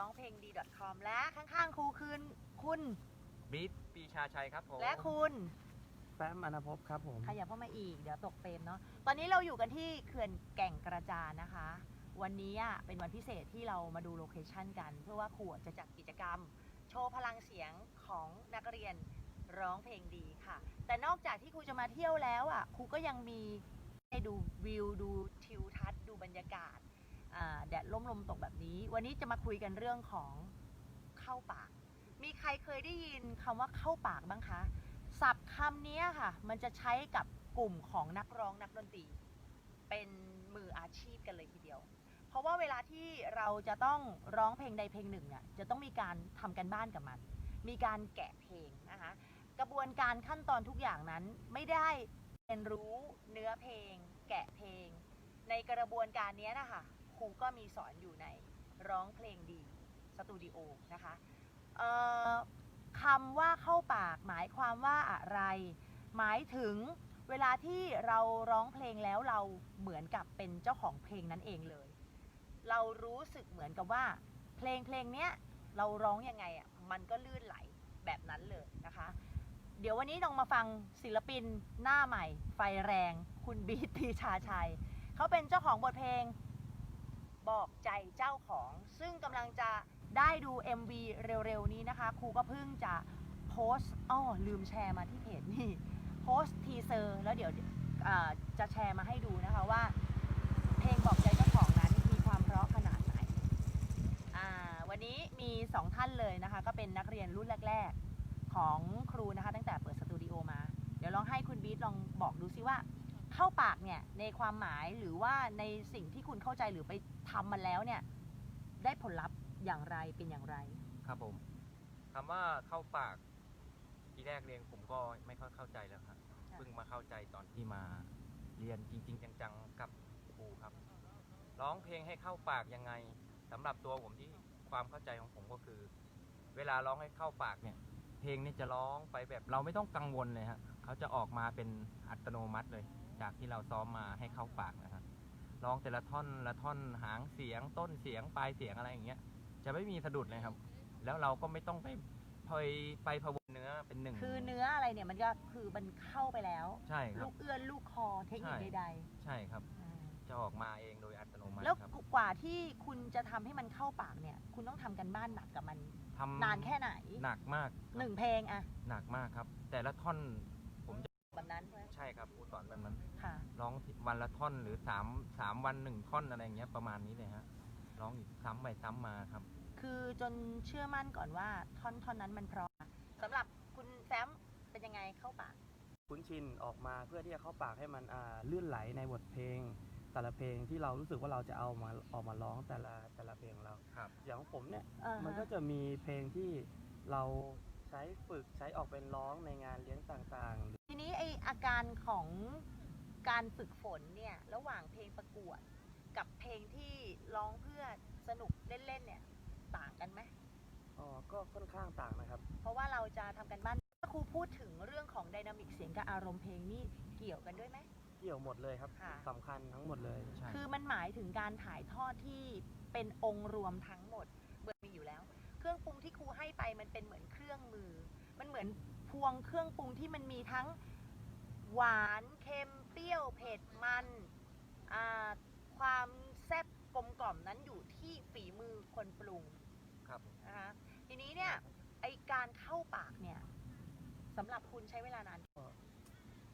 ร้องเพลงดี .com และข้างๆครูคืนคุณ บีทปีชาชัยครับผมและคุณแฟ้มอนาภพครับผม ขยับเข้ามาอีกเดี๋ยวตกเฟรมเนาะตอนนี้เราอยู่กันที่เขื่อนแก่งกระจานนะคะ วันนี้อะเป็นวันพิเศษที่เรามาดูโลเคชันกัน เพื่อว่าครูจะจัดกิจกรรม โชว์พลังเสียงของนักเรียนร้องเพลงดีค่ะ แต่นอกจากที่ครูจะมาเที่ยวแล้วอะครูก็ยังมีให้ดูวิวดูทิวทัศน์ดูบรรยากาศอ่า แดดล่มลมตกแบบนี้ วันนี้จะมาคุยกันเรื่องของเข้าปาก มีใครเคยได้ยินคำว่าเข้าปากบ้างคะศัพท์คำนี้ค่ะ มันจะใช้กับกลุ่มของนักร้องนักดนตรี เป็นมืออาชีพกันเลยทีเดียว เพราะว่าเวลาที่เราจะต้องร้องเพลงใดเพลงหนึ่งเนี่ยจะต้องมีการทำกันบ้านกับมัน มีการแกะเพลงนะคะกระบวนการขั้นตอนทุกอย่างนั้นไม่ได้เรียนรู้เนื้อเพลง แกะเพลง ในกระบวนการนี้นะคะ ครูก็มีสอนอยู่ในร้องเพลงดีสตูดิโอนะคะคำว่าเข้าปากหมายความว่าอะไร หมายถึงเวลาที่เราร้องเพลงแล้วเราเหมือนกับเป็นเจ้าของเพลงนั้นเองเลย เรารู้สึกเหมือนกับว่า เพลงเพลงเนี้ยเราร้องยังไงอะมันก็ลื่นไหลแบบนั้นเลยนะคะ เดี๋ยววันนี้ลองมาฟังศิลปินหน้าใหม่ ไฟแรง คุณบีทปีชาชัย เขาเป็นเจ้าของบทเพลง บอกใจเจ้าของ ซึ่งกำลังจะได้ดู MV เร็วๆ นี้นะคะ ครูก็เพิ่งจะโพสต์อ้อลืมแชร์มาที่เพจนี่ โพสต์ทีเซอร์แล้วเดี๋ยวจะแชร์มาให้ดูนะคะว่า เพลงบอกใจเจ้าของนั้นมีความเพราะขนาดไหน วันนี้มีสองท่านเลยนะคะ ก็เป็นนักเรียนรุ่นแรก ๆ ของครูนะคะ ตั้งแต่เปิดสตูดิโอมา เดี๋ยวลองให้คุณบีทลองบอกดูซิว่า เข้าปากเนี่ยในความหมายหรือว่าในสิ่งที่คุณเข้าใจหรือไปทำมันแล้วเนี่ย ได้ผลลัพธ์อย่างไรเป็นอย่างไร ครับผมคำว่าเข้าปากทีแรกเรียนผมก็ไม่ค่อยเข้าใจแล้วครับค่ะเพิ่งมาเข้าใจตอนที่มาเรียนจริง ๆ จังๆกับครูครับ ร้องเพลงให้เข้าปากยังไงสำหรับตัวผมที่ความเข้าใจของผมก็คือ เวลาร้องให้เข้าปากเนี่ย เพลงนี่จะร้องไปแบบเราไม่ต้องกังวลเลยฮะเขาจะออกมาเป็นอัตโนมัติเลย จากที่เราซ้อมมาให้เข้าปากนะครับร้องแต่ละท่อนละท่อนหางเสียงต้นเสียงปลายเสียงอะไรอย่างเงี้ย จะไม่มีสะดุดเลยครับ แล้วเราก็ไม่ต้องไปพยไปพะวนเนื้อเป็นหนึ่ง คือเนื้ออะไรเนี่ยมันก็คือมันเข้าไปแล้ว ใช่ครัลูบกเอื้อนลูกคอเทคนิคใช่ใดใช่ครับๆอืมจะออกมาเองโดยอัตโนมัติแล้วครับกว่าที่คุณจะทำให้มันเข้าปากเนี่ย คุณต้องทำกันบ้านหนักกับมันทำนานแค่ไหน หนักมากครับหนึ่งเพลงอะหนักมากครับ แต่ละท่อนผมจะ แบบนั้นใช่ไหมใช่ครับครูสอนแบบนั้นค่ะ ร้องวันละท่อนหรือสามสามวันหนึ่งท่อนอะไรอย่างเงี้ยประมาณนี้เลยฮะร้องอีกซ้ำไปซ้ำมาครับ คือจนเชื่อมั่นก่อนว่าท่อนท่อนนั้นมันเพราะสำหรับคุณแซมเป็นยังไงเข้าปากคุ้นชินออกมาเพื่อที่จะเข้าปากให้มันอ่าลื่นไหลในบทเพลง แต่ละเพลงที่เรารู้สึกว่าเราจะเอามาออกมาร้องแต่ละแต่ละเพลงของเรา ครับ อย่างของผมเนี่ยอ่าฮะมันก็จะมีเพลงที่เรา ใช้ฝึกใช้ออกเป็นร้องในงานเลี้ยงต่างๆ ทีนี้ไออาการของการฝึกฝนเนี่ยระหว่างเพลงประกวด กับเพลงที่ร้องเพื่อสนุกเล่นๆเนี่ยต่างกันไหมอ๋อ ก็ค่อนข้างต่างนะครับ เพราะว่าเราจะทำกันบ้านถ้าครูพูดถึงเรื่องของไดนามิกเสียงกับอารมณ์เพลงนี่เกี่ยวกันด้วยไหม เกี่ยวหมดเลยครับค่ะ สำคัญทั้งหมดเลยใช่ คือมันหมายถึงการถ่ายทอดที่เป็นองค์รวมทั้งหมดเบิร์มีอยู่แล้ว เครื่องปรุงที่ครูให้ไปมันเป็นเหมือนเครื่องมือ มันเหมือนพวงเครื่องปรุงที่มันมีทั้งหวานเค็มเปรี้ยวเผ็ดมันอ่าความแซ่บกลมกล่อมนั้นอยู่ที่ฝีมือคนปรุงครับนะคะทีนี้เนี่ยไอการเข้าปากเนี่ยสำหรับคุณใช้เวลานาน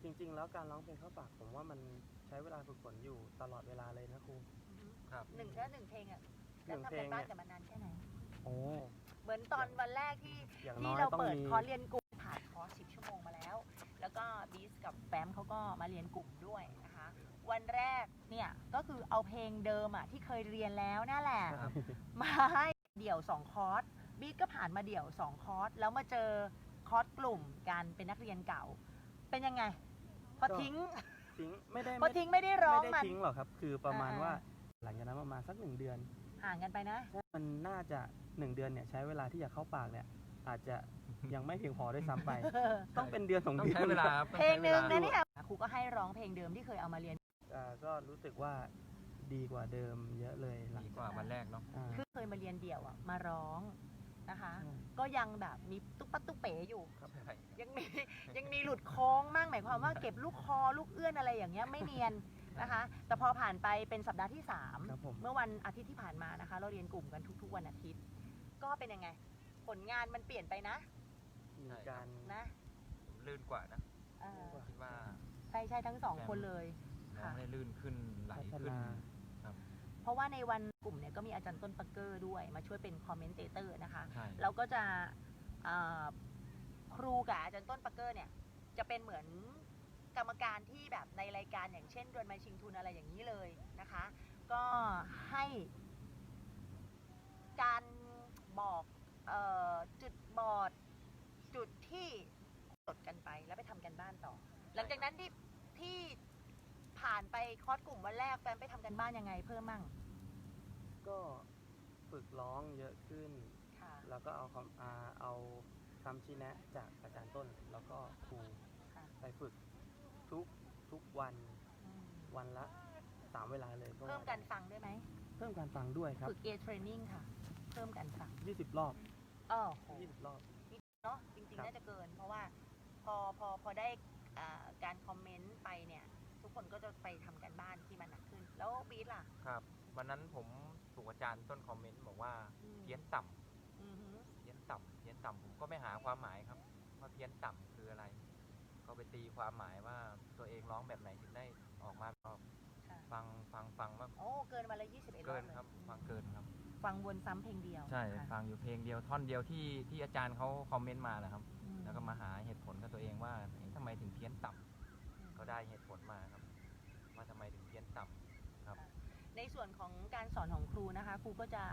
จริง ๆ แล้วการร้องเพลงเข้าปากผมว่ามันใช้เวลาฝึกฝนอยู่ตลอดเวลาเลยนะครูครับหนึ่งแค่หนึ่งเพลงอะหนึ่แล้วงทำกันบ้านเพลงเนี่ยกับมันนานแค่ไหน โอ้ เหมือนตอนวันแรกที่อย่างที่น้อยเราต้องเปิดมี คอร์สเรียนกลุ่มผ่านคอร์ส 10 ชั่วโมงมาแล้ว แล้วก็บีสกับแฟมเขาก็มาเรียนกลุ่มด้วยนะคะ วันแรกเนี่ยก็คือเอาเพลงเดิมอะที่เคยเรียนแล้วนั่นแหละ ครับ มาให้เดี่ยว 2 คอร์สบีสก็ผ่านมาเดี่ยว 2 คอร์สแล้วมาเจอคอร์สกลุ่มกันเป็นนักเรียนเก่า เป็นยังไง พอทิ้ง ทิ้งไม่ได้พอทิ้งไม่ได้ร้องไม่มัได้นทิ้งหรอกครับ คือประมาณอ่า ว่าหลังจากนั้นประมาณสักหนึ่งเดือน ห่างกันไปนะ มันน่าจะหนึ่งเดือนเนี่ยใช้เวลาที่จะเข้าปากเนี่ยอาจจะยังไม่เพียงพอด้วยซ้ำไป ต้องเป็นเดือนสองต้องเดือนใช้เวลาครับเพลงหนึ่งต้องใช้วลานะเนี่ยครูก็ให้ร้องเพลงเดิมที่เคยเอามาเรียน อ่าก็รู้สึกว่าดีกว่าเดิมเยอะเลยหลังดีกว่าวันแรกเนาะอ่าคือเคยมาเรียนเดี่ยวอะมาร้องนะคะใช่ก็ยังแบบมีตุ๊กปักตุ๊กเป๋อยู่ใช่ยังมียังมีหลุดโค้งมั่งหมายความว่าเก็บลูกคอลูกเอื้อนอะไรอย่างเงี้ยไม่เนียน นะคะ แต่พอผ่านไปเป็นสัปดาห์ที่3ครับผมเมื่อวันอาทิตย์ที่ผ่านมานะคะ เราเรียนกลุ่มกันทุก ๆ วันอาทิตย์ ก็เป็นยังไง ผลงานมันเปลี่ยนไปนะมีการ นะลื่นกว่านะเออคิดว่า ใช่ใช่ทั้งสองคนเลยน้องค่ะได้ลื่นขึ้นไหลพัฒขึ้นนา ครับเพราะว่าในวันกลุ่มเนี่ยก็มีอาจารย์ต้นปักเกอร์ด้วย มาช่วยเป็นคอมเมนเตเตอร์นะคะ ใช่เราก็จะเอ่อครูกับอาจารย์ต้นปักเกอร์เนี่ยจะเป็นเหมือน กรรมการที่แบบในรายการอย่างเช่นดวลมาชิงทุนอะไรอย่างนี้เลยนะคะ ก็ให้การบอกเออจุดบอดจุดที่จดกันไปแล้วไปทำกันบ้านต่อ หลังจากนั้นที่ที่ผ่านไปคอร์สกลุ่มวันแรกแฟนไปทำกันบ้านยังไงเพิ่มมั่งก็ฝึกร้องเยอะขึ้น ค่ะ แล้วก็เอาคำอ่าเอาคำชี้แนะจากอาจารย์ต้น แล้วก็ครูค่ะ ไปฝึก ทุกทุกวันอืมวันละสามเวลาเลยเพิ่มการฟังด้วยไหม เพิ่มการฟังด้วยครับฝึก A training ค่ะ เพิ่มการฟัง20รอบเออโห20รอบ เนาะจริงครัๆ บ น่าจะเกิน เพราะว่าพอพอพอได้อ่าการคอมเมนต์ไปเนี่ย ทุกคนก็จะไปทำกันบ้านที่มันหนักขึ้น แล้วบีทล่ะครับ วันนั้นผมถูกอาจารย์ต้นคอมเมนต์บอกว่าอืมเพี้ยนต่ำอือหือเพี้ยนต่ำเพี้ยนต่ำผมก็ไม่หาความหมายครับว่าเพี้ยนต่ำคืออะไร ก็ไปตีความหมายว่าตัวเองร้องแบบไหนถึงได้ออกมาก็ค่ะฟังฟังฟังว่าโอ้เกินมาละ21รอบเกินเลยครับอืมฟังเกินครับ ฟังวนซ้ำเพลงเดียวใช่ค่ะฟังอยู่เพลงเดียวท่อนเดียวที่ที่อาจารย์เขาคอมเมนต์มานะครับ อืแล้วก็มาหาเหตุผลกับตัวเองว่าเอ๊ะทำไมถึงเพี้ยนต่ำก็ได้เหตุผลมาครับ ว่าทำไมถึงเพี้ยนต่ำครับในส่วนของการสอนของครูนะคะ ครูก็จะ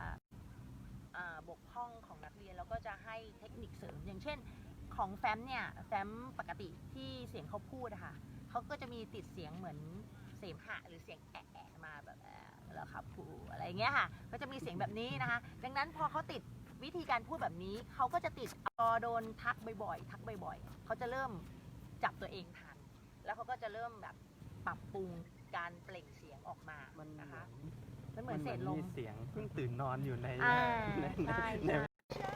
อ่าบกพร่องของนักเรียนแล้วก็จะให้เทคนิคเสริม อย่างเช่น ของแฟมเนี่ยแฟมปกติที่เสียงเขาพูดอะค่ะเขาก็จะมีติดเสียงเหมือนเสมหะหรือเสียงแอะแอะมาแบบแอะแล้วครับครูอะไรอย่างเงี้ยค่ะ ก็จะมีเสียงแบบนี้นะคะ ดังนั้นพอเขาติดวิธีการพูดแบบนี้เขาก็จะติดพอโดนทักบ่อยๆ ทักบ่อยๆเขาจะเริ่มจับตัวเองทัน แล้วเขาก็จะเริ่มแบบปรับปรุงการเปล่งเสียงออกมามันเหมืนะอนคะมันเหมือนเศษลมมีเสียงเพิ่งตื่นนอนอยู่ในอ่าในใช่ใน ใช่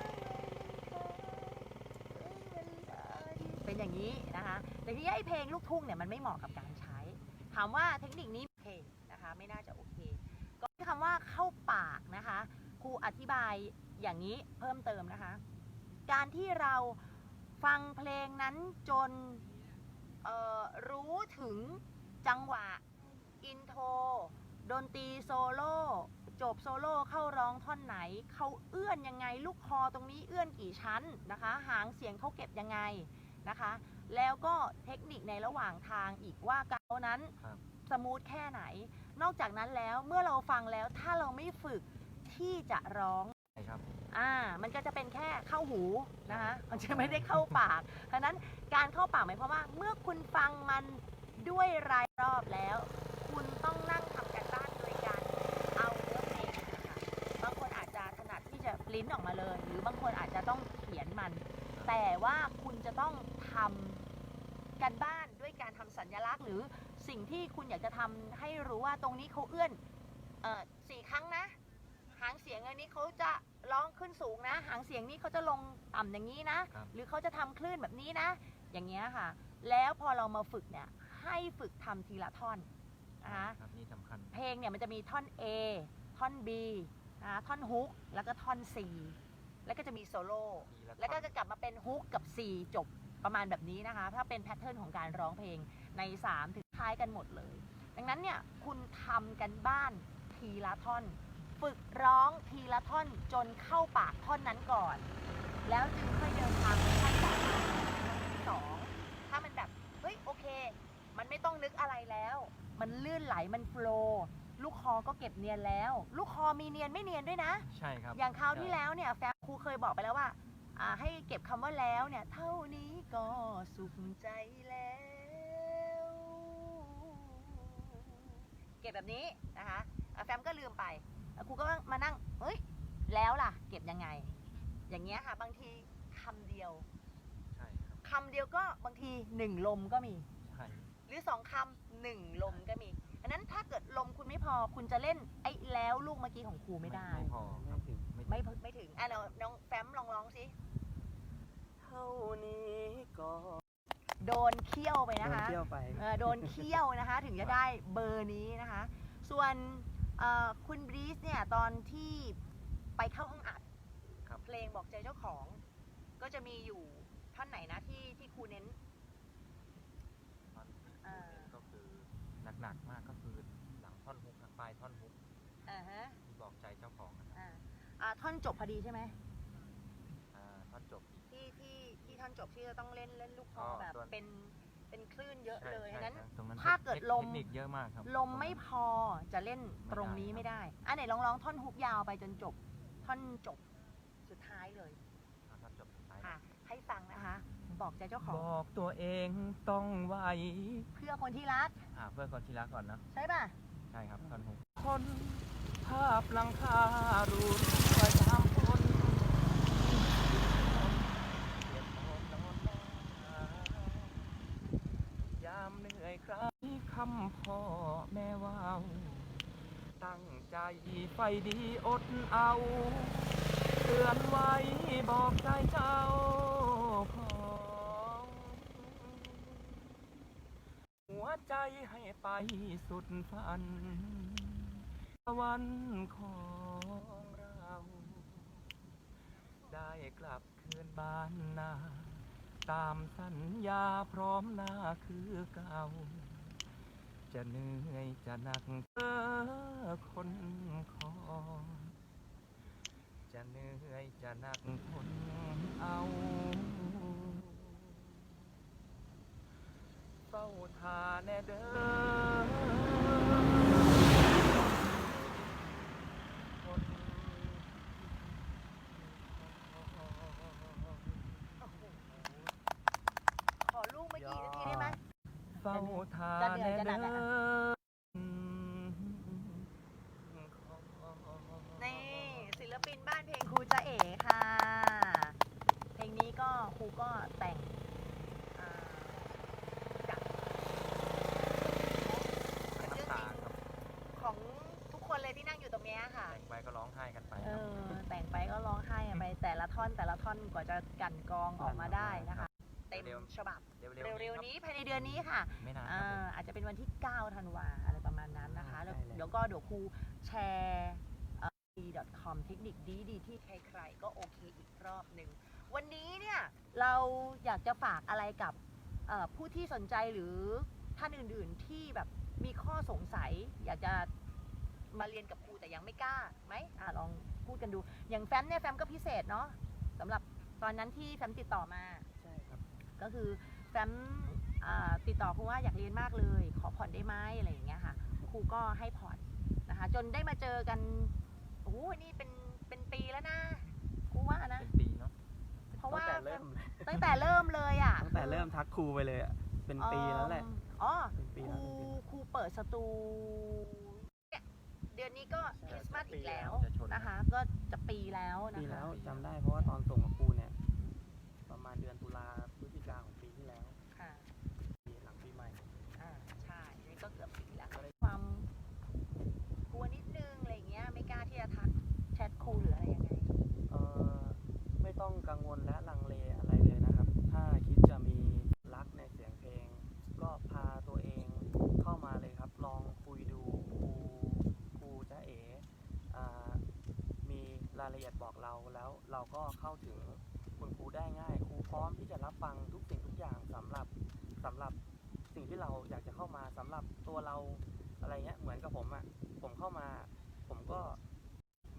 เป็นอย่างนี้นะคะ แต่ที่ไอ้เพลงลูกทุ่งเนี่ยมันไม่เหมาะกับการใช้ ถามว่าเทคนิคนี้โอเคนะคะ ไม่น่าจะโอเค ก็คำว่าเข้าปากนะคะครูอธิบายอย่างนี้เพิ่มเติมนะคะ การที่เราฟังเพลงนั้นจนรู้ถึงจังหวะอินโทรดนตรีโซโล่จบโซโล่เข้าร้องท่อนไหน เขาเอื้อนยังไง ลูกคอตรงนี้เอื้อนกี่ชั้นนะคะ หางเสียงเขาเก็บยังไง นะคะ แล้วก็เทคนิคในระหว่างทางอีกว่าเขานั้นครับสมูทแค่ไหน นอกจากนั้นแล้วเมื่อเราฟังแล้วถ้าเราไม่ฝึกที่จะร้องใช่ครับอ่ามันก็จะเป็นแค่เข้าหูนะคะมันจะไม่ได้เข้าปากเพราะฉะนั้นการเข้าปากหมายความว่า เมื่อคุณฟังมันด้วยรายรอบแล้ว คุณต้องนั่งทำกันบ้านโดยการเอาเนื้อเพลงนะคะบางคนอาจจะถนัดที่จะปลิ้นออกมาเลย หรือบางคนอาจจะต้องเขียนมัน แต่ว่าคุณจะต้องทำกันบ้านด้วยการทำสัญลักษณ์ หรือสิ่งที่คุณอยากจะทำให้รู้ว่าตรงนี้เขาเอื้อนเอ่อสี่ครั้งนะ หางเสียงอันนี้เขาจะร้องขึ้นสูงนะ หางเสียงนี้เขาจะลงต่ำอย่างนี้นะครับหรือเขาจะทำคลื่นแบบนี้นะ อย่างเงี้ยค่ะ แล้วพอเรามาฝึกเนี่ยให้ฝึกทำทีละท่อนนะคะครับนี่สำคัญ เพลงเนี่ยมันจะมีท่อน A ท่อน B นะคะท่อนฮุกแล้วก็ท่อน C แล้วก็จะมีโซโล่มีละแล้วก็ท่อนจะกลับมาเป็นฮุกกับ C จบประมาณแบบนี้นะคะ ถ้าเป็นแพทเทิร์นของการร้องเพลงใน 3 ถึงคล้ายกันหมดเลย ดังนั้นเนี่ยคุณทำกันบ้านทีละท่อน ฝึกร้องทีละท่อนจนเข้าปากท่อนนั้นก่อน แล้วจึงค่อยเดินทางไปท่อนต่อมาท่อนที่สองถ้ามันแบบ เฮ้ยโอเค มันไม่ต้องนึกอะไรแล้ว มันลื่นไหลมันโฟลว์ ลูกคอก็เก็บเนียนแล้ว ลูกคอมีเนียนไม่เนียนด้วยนะ ใช่ครับอย่างคราวที่ใช่แล้วเนี่ยแฟนครูเคยบอกไปแล้วว่าอ่า ให้เก็บคำว่าแล้วเนี่ย เท่านี้ก็สุขใจแล้ว เก็บแบบนี้นะคะอะแฟมก็ลืมไปแล้วครูก็มานั่งเฮ้ย แล้วล่ะ เก็บยังไง อย่างเงี้ยค่ะ บางทีคำเดียวใช่ครับคำเดียวก็บางทีหนึ่งลมก็มี ใช่ หรือสองคำหนึ่งลมก็มี อันนั้นถ้าเกิดลมคุณไม่พอคุณจะเล่นไอ้แล้วลูกเมื่อกี้ของครูไม่ได้ ไม่พอคไม่รับถึงไม่ไม่ไม่ถึงอะเราน้องแฟมลองร้องสิเท่านี้ก็โดนเคี่ยวไปโดนะนคะเที่ยวไป เออโดนเคี่ยวนะคะ ถึงจะได้เบอร์นี้นะคะ ส่วนเอ่อคุณบรีสเนี่ยตอนที่ไปเข้าห้องอัดครับ เพลงบอกใจเจ้าของ ก็จะมีอยู่ท่อนไหนนะที่ที่ครูเน้นตอนที่ อ่า ก็คือ หนักๆมากก็คือหลังท่อนฮุกทางปลายท่อนฮุกอ่าฮะที่บอกใจเจ้าของนะครับอ่าอ่าท่อนจบพอดีใช่ไหมอ่าท่อนจบอีกที่ที่ที่ท่อนจบที่จะต้องเล่นเล่นลูกคออ๋อแบบส่วน เป็นเป็นคลื่นเยอะใช่เลยใช่ฉะนั้น ครับตรงนั้นถ้าเกิดลม เทคนิคเยอะมากครับ ลมไม่พอจะเล่นตรงนี้ไม่ได้อะไหนลองร้องท่อนฮุกยาวไปจนจบ ท่อนจบสุดท้ายเลยอ่าท่อนจบสุดท้ายค่ะ ให้ฟังนะคะ บอกใจเจ้าของบอกตัวเองต้องไวเพื่อคนที่รัก อ่าเพื่อคนที่รักก่อนนะใช่ป่ะ ใช่ครับท่อนฮุกคนภาพหลังคารูรั่วยามคนเปียกโอนนอนหนายามเหนื่อยคราวคำพ่อแม่ว่าวตั้งใจไฟดีอดเอา เตือนไว้บอกใจเจ้าของหัวใจให้ไปสุดฝันวันของเรา ได้กลับคืนบ้านนา ตามสัญญาพร้อมหน้าคือเก่า จะเหนื่อยจะหนักเออคนคอยจะเหนื่อย จะหนักทนเอาเฝ้าทาแน่เด้อ คน ขอลูกเมื่อกี้อีกทีได้ไหม เฝ้าทา จะเหนื่ แน่ อยจะหนั เด้ ก อ อะ นี่ศิลปินบ้านเพลงครูจะเอ๋ค่ะ เพลงนี้ก็ครูก็แต่งอ่าจาก น้ำตาครับ ของทุกคนเลยที่นั่งอยู่ตรงเนี้ยค่ะ แต่งไปก็ร้องไห้กันไป เอ ครับ อ แต่งไปก็ร้องไห้กันไปแต่ละท่อนแต่ละท่อน กว่าจะกลันกรองออกมาได้นะคะ เต็มฉบับเร็วเร็วๆๆนี้ภายในเดือนนี้ค่ะไม่นานคอ่ารับผม อาจจะเป็นวันที่ 9 ธันวาอะไรประมาณนั้นนะคะ แล้วใช่เลย เดี๋ยวก็เดี๋ยวครูแชร์เอ่อ .com เทคนิคดีๆที่ใครๆก็โอเคอีกรอบหนึ่ง วันนี้เนี่ยเราอยากจะฝากอะไรกับเอ่อผู้ที่สนใจหรือท่านอื่นๆที่แบบมีข้อสงสัย อยากจะมาเรียนกับครูแต่ยังไม่กล้าไหมอะลองพูดกันดู อย่างแฟมเนี่ยแฟมก็พิเศษเนาะสำหรับ ตอนนั้นที่แฟมติดต่อมา ใช่ครับ ก็คือแฟมอ่าติดต่อครูว่าอยากเรียนมากเลย ขอผ่อนได้ไหมอะไรอย่างเงี้ยค่ะ ครูก็ให้ผ่อนนะคะ จนได้มาเจอกันโอ้โหนี่เป็นเป็นปีแล้วนะครูว่านะ เป็นปีเนาะเพราะตั้ว่างแต่เริ่มเลยตั้งแต่เริ่มเลยอะตั้งแต่เริ่มทักครูไปเลยอะเป็นปีแล้วแหละอ๋อเป็นปีคแล้รูวเป็นปีแล้วครูเปิดสตูเนี่ยเดือนนี้ก็คริสต์มาสอีกแล้วจะชนนะคะ ก็จะปีแล้วนะปีคะแล้วจำได้เพราะว่าตอนส่งกับครูเนี่ย ประมาณเดือนตุลาพฤศจิกาของปีที่แล้ว ค่ะ ปีหลังปีใหม่ อ่าใช่นี่ก็เกือบปีแล้วความกลัวนิดนึงอะไรอย่างเงี้ยไม่กล้าที่จะทักแชทครูหรืออะไรยังไง เอ่อไม่ต้องกังวลและลังเลอะไรเลยนะครับ ถ้าคิดจะมีรักในเสียงเพลง ก็พาตัวเองเข้ามาเลยครับ ลองคุยดูครูครูจะเอ๋อ่ามีรายละเอียดบอกเราแล้ว เราก็เข้าถึงคุณครูได้ง่าย ครูพร้อมที่จะรับฟังทุกสิ่งทุกอย่างสำหรับสำหรับสิ่งที่เราอยากจะเข้ามาสำหรับตัวเราอะไรเงี้ยเหมือนกับผมอะ่ะผมเข้ามา ผมก็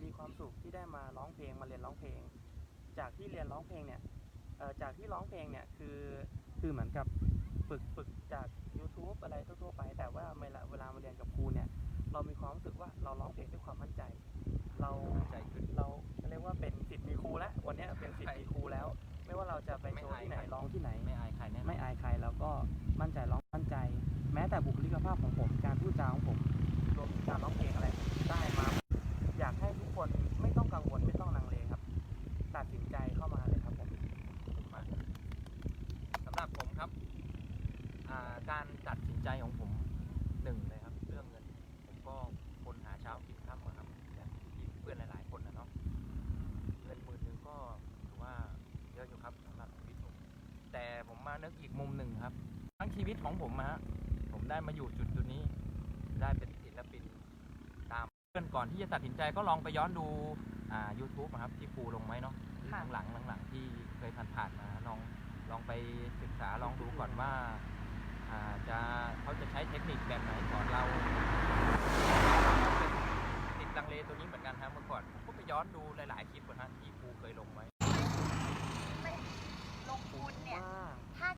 มีความสุขที่ได้มาร้องเพลงมาเรียนร้องเพลง จากที่เรียนร้องเพลงเนี่ยจากที่ร้องเพลงเนี่ยคือคือเหมือนกับฝึกฝึกจาก YouTube อะไรทั่วๆไป แต่ว่าเวลาเวลามาเรียนกับครูเนี่ย เรามีความรู้สึกว่าเราร้องเพลงด้วยความมั่นใจ เราใจขึ้นเรา เรียกว่าเป็นสิทธิ์มีครูแล้ววันเนี้ยเป็นสิทธิ์มีครูแล้ว ไม่ว่าเราจะไปโชว์ที่ไหนร้องที่ไหน ไม่อายใครแน่นอนไม่อายใครแล้วก็มั่นใจร้องมั่นใจ แม้แต่บุคลิกภาพของผม การพูดจาของผมรวมถึงการร้องเพลงอะไร ชีวิตของผมนะฮะผมได้มาอยู่จุดจุดนี้ ได้เป็นศิลปินตามเพื่อนก่อนที่จะตัดสินใจก็ลองไปย้อนดูอ่า YouTube นะครับ ที่ปูลงไว้เนาะหลังหลังหลังๆที่เคยผ่านผ่านๆมาลองลองไปศึกษาลองดูก่อนว่าอ่าจะเขาจะใช้เทคนิคแบบไหนสอนเราติดลังเลตัวนี้เหมือนกันครับเมื่อก่อนผมก็ไปย้อนดูหลาย ๆ คลิปนะฮะที่ปูเคยลงไว้ ลงปูนเนี่ย